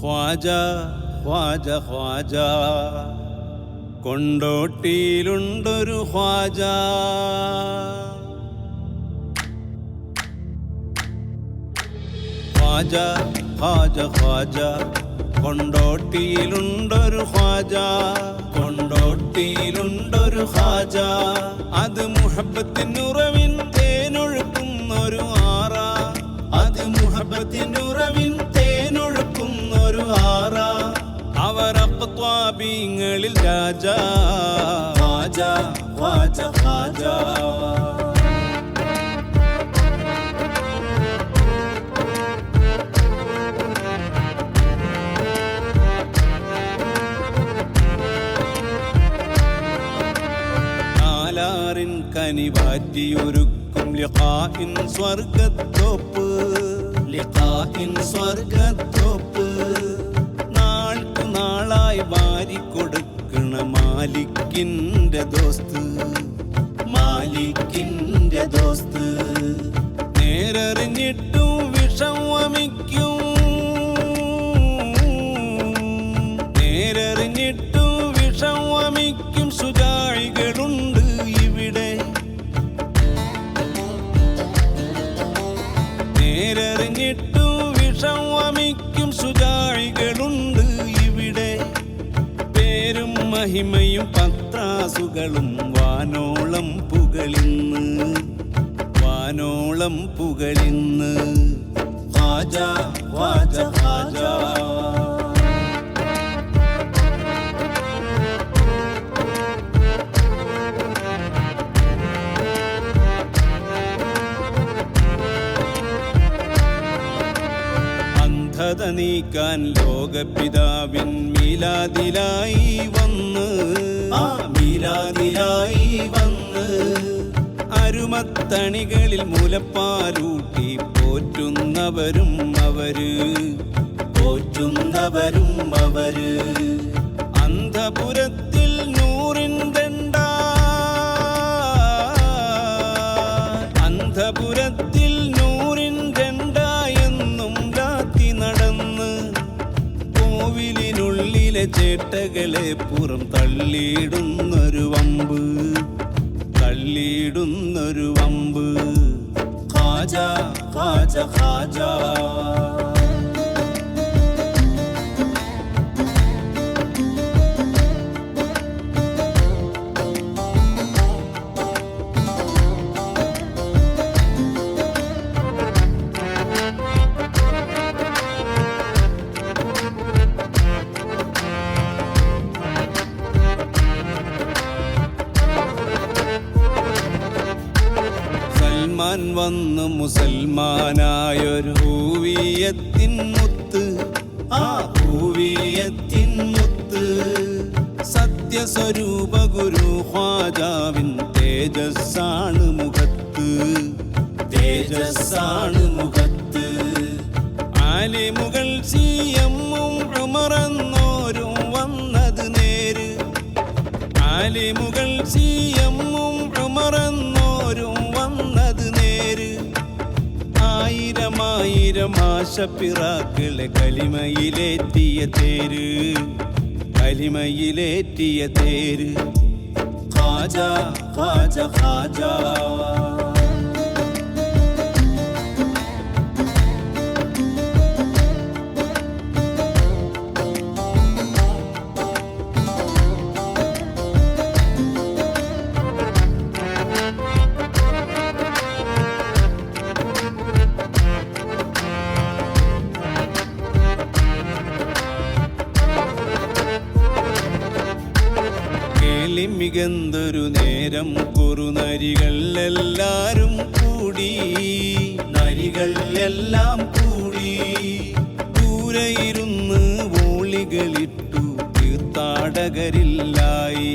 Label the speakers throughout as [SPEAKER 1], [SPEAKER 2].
[SPEAKER 1] ഖ്വാജ ഖ്വാജ ഖ്വാജ. കൊണ്ടോട്ടിയിലുണ്ടൊരു ഖ്വാജ. ഖ്വാജ ഖ്വാജ ഖ്വാജ. കൊണ്ടോട്ടിയിലുണ്ടൊരു ഖ്വാജ. കൊണ്ടോട്ടിയിലുണ്ടൊരു ഖ്വാജ. അത് മുഹബത്തിനുറവിൻ തേനൊഴുക്കുന്നൊരു ആറ. അത് മുഹബത്തിനുറവിൻ അവർ അപ്പത്വാബിങ്ങളിൽ രാജ. ഖ്വാജ ഖ്വാജ ഖ്വാജ നാലാറിൻ കനിവാറ്റിയൊരുക്കും ലിഖാഇൻ സ്വർഗത്തോപ്പ് ലിഖാഇൻ സ്വർഗത്തോപ്പ് വാരിക്കൊടുക്കണ മഹിമയും പത്രാസുകളും വാനോളം പുകളിന്ന് വാനോളം പുകളിന്ന്. ഹാജ ഹാജ ഹാജ അന്ധത നീക്കാൻ ലോകപിതാവിൻ മീലാതിലായി മീലാതിലായി വന്ന് അരുമത്തണികളിൽ മുലപ്പാലൂട്ടി പോറ്റുന്നവരും അവർ പോറ്റുന്നവരും അവർ. അന്ധപുരത്തിൽ കോവിലിനുള്ളിലെ ചേട്ടകളെ പുറം തള്ളിയിടുന്നൊരു വമ്പ്. തള്ളിയിടുന്നൊരു വമ്പ്. ഖാജ ഖാജ ഖാജ. വന്ന് മുസൽമാനായൊരു ഹൂവിയത്തിൻ മുത്ത്. ആ ഭൂവിയത്തിൻ മുത്ത്. സത്യസ്വരൂപ ഗുരു ഖ്വാജാവിൻ തേജസ്സാണ് മുഖത്ത്. തേജസ്സാണ് മുഖത്ത്. ആലിമുകൾ സിയമ്മും ഉമറന്നോരും വന്നത് നേര്. ആലി ആലിമുകൾ സിയമ്മും ഉമറന്നോരും ആയിരം ആശ ആശപ്പിറാക്കളെ കലിമയിലേറ്റിയ തേര്. കലിമയിലേറ്റിയ തേര്. ഖാജ ഖാജ ഖാജ. മികന്തൊരു നേരം കുറുനരികൾ എല്ലാരും കൂടി. നരികൾ എല്ലാം കൂടി ദൂരയിരുന്ന് ഓളികളിട്ടു തീർത്ഥാടകരില്ലായി.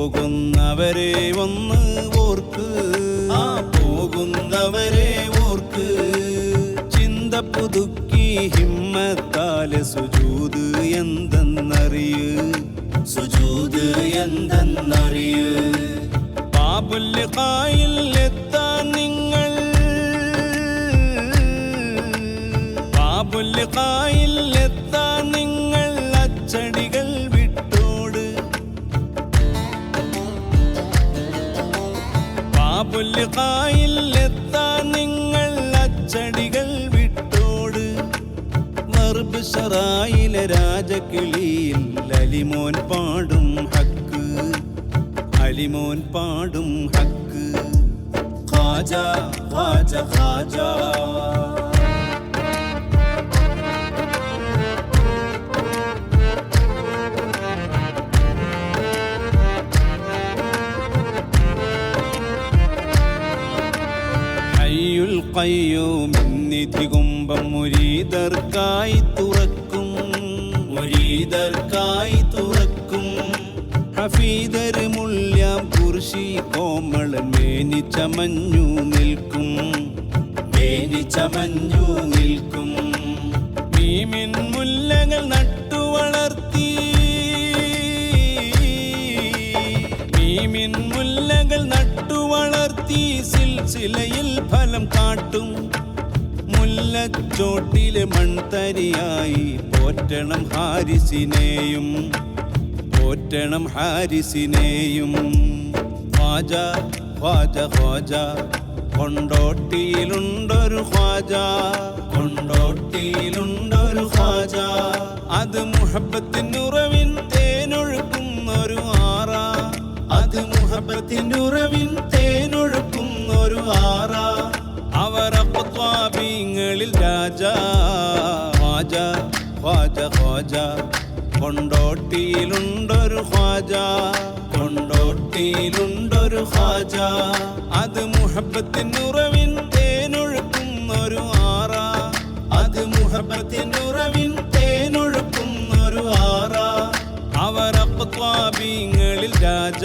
[SPEAKER 1] പോകുന്നവരെ ഒന്ന് ഓർക്ക് അച്ചടികൾ വിട്ടോട്. മർബ് ഷറായിലെ രാജകിളിയിൽ അലിമോൻ പാടും ഹക്ക്. അലിമോൻ പാടും ഹക്ക്. ഖാജ ഖാജ ഖാജ. നിധി കുംഭം മുരീതർക്കായി തുറക്കും. മുരീതർക്കായി തുറക്കും. ഹഫീദർ മുള്യാം കുർശി കോമളൻ മേനി ചമഞ്ഞു നിൽക്കും. മേനി ചമഞ്ഞു നിൽക്കും. മീമിൻ മുല്ലകൾ നട്ടു വളർത്തി മീമിൻ വളർത്തി സിൽസിലയിൽ ഫലം കാട്ടും. മുല്ലച്ചോട്ടിലെ മൺതരിയായി പോറ്റണം ഹാരിസിനെയും പോറ്റണം ഹാരിസിനെയും. ഖ്വാജ ഖ്വാജ ഖ്വാജ കൊണ്ടോട്ടിയിലുണ്ടൊരു ഖ്വാജ കൊണ്ടോട്ടിയിലുണ്ടൊരു ഖ്വാജ. അത് മുഹബത്തിനുറവിൻ തേനൊഴുക്കുന്നൊരു ആറ. അത് മുഹബത്തിനുറവിൻ തേനൊഴുക്കുന്നൊരു അപ്പത്വാബിങ്ങളിൽ രാജ. ഖ്വാജ ഖ്വാജ കൊണ്ടോട്ടിയിലുണ്ടൊരു ഖ്വാജ. കൊണ്ടോട്ടിയിലുണ്ടൊരു ഖ്വാജ. അത് മുഹബത്തിനുറവിൻ തേനൊഴുക്കുന്നൊരു ആറ. അത് മുഹബത്തിനുറവിൻ തേനൊഴുക്കുന്നൊരു ആറ. അവർ അപ്പത്വാബിങ്ങളിൽ രാജ.